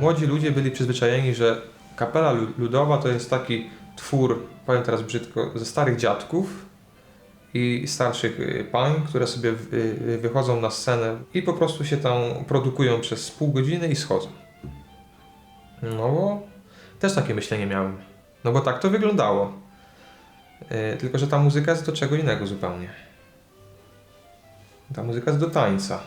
Młodzi ludzie byli przyzwyczajeni, że kapela ludowa to jest taki twór, powiem teraz brzydko, ze starych dziadków i starszych y, pań, które sobie y, y, wychodzą na scenę i po prostu się tam produkują przez pół godziny i schodzą. No bo też takie myślenie miałem. No bo tak to wyglądało. Tylko, że ta muzyka jest do czego innego zupełnie. Ta muzyka jest do tańca.